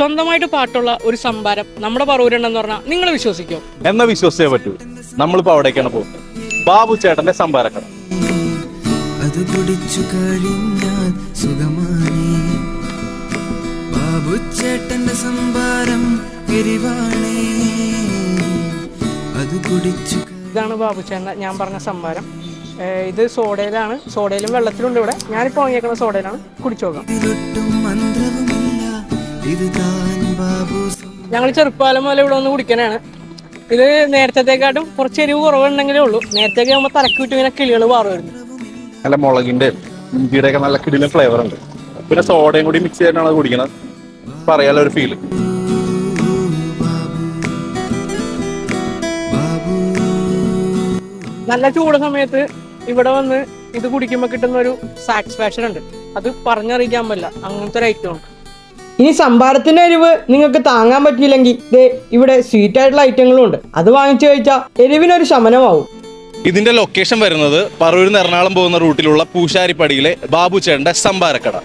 സ്വന്തമായിട്ട് പാട്ടുള്ള ഒരു സംഭാരം നമ്മുടെ പറവൂരുണ്ടെന്ന് പറഞ്ഞാൽ നിങ്ങൾ വിശ്വസിക്കോ? എന്ന വിശ്വസിച്ചേ പറ്റൂ. നമ്മളിപ്പോ അവിടേക്കാണ് പോകുന്നത്. ബാബു ചേട്ടന്റെ സംഭാരക്കട അത് കുടിച്ചു കഴിഞ്ഞാൽ സുഖമാണേ. ബാബുച്ചേട്ടന്റെ സംഭാരം എരിവാണേ. അത് കുടിച്ചു ഇതാണ് ബാബുച്ചേട്ടന്റെ ഞാൻ പറഞ്ഞ സംഭാരം. ഇത് സോഡയിലാണ്. സോഡയിലും വെള്ളത്തിലുണ്ട് ഇവിടെ. ഞാനിപ്പോൾ വാങ്ങിയേക്കുന്ന സോഡയിലാണ്. കുടിച്ചു നോക്കാം. ഞങ്ങൾ ചെറുപ്പാലം പോലെ ഇവിടെ വന്ന് കുടിക്കാനാണ് ഇത് നേരത്തേക്കാട്ടും കുറച്ച് എരിവ് കുറവുണ്ടെങ്കിലേ ഉള്ളൂ. നേരത്തേക്ക് ആകുമ്പോൾ തലക്ക് വിട്ട് ഇങ്ങനെ കിളികൾ മാറുമായിരുന്നു നല്ല മുളകിന്റെ ഇഞ്ചിയുടെ ഒക്കെ നല്ല കിടിലും ഫ്ലേവർ ഉണ്ട്. പിന്നെ സോഡയും കൂടി മിക്സ് ചെയ്തിട്ടാണ് കുടിക്കണത്. പറയാലോ ഒരു ഫീൽ നല്ല ചൂട് സമയത്ത് ഇവിടെ വന്ന് ഇത് കുടിക്കുമ്പോൾ കിട്ടുന്ന ഒരു സാറ്റിസ്ഫാക്ഷൻ ഉണ്ട്. അത് പറഞ്ഞറിയിക്കാൻ പറ്റില്ല. അങ്ങനത്തെ ഒരു ഐറ്റം ഉണ്ട് ഇനി സംഭാരത്തിന്റെ എരിവ് നിങ്ങൾക്ക് താങ്ങാൻ പറ്റിയില്ലെങ്കിൽ ദേ ഇവിടെ സ്വീറ്റ് ആയിട്ടുള്ള ഐറ്റങ്ങളും ഉണ്ട്. അത് വാങ്ങിച്ചു കഴിച്ചാൽ എരിവിനൊരു ശമനമാവും. ഇതിന്റെ ലൊക്കേഷൻ വരുന്നത് പറവൂരിൽ നിന്ന് എറണാകുളം പോകുന്ന റൂട്ടിലുള്ള പൂശാരിപ്പടിയിലെ ബാബു ചേട്ടന്റെ സംഭാരക്കട.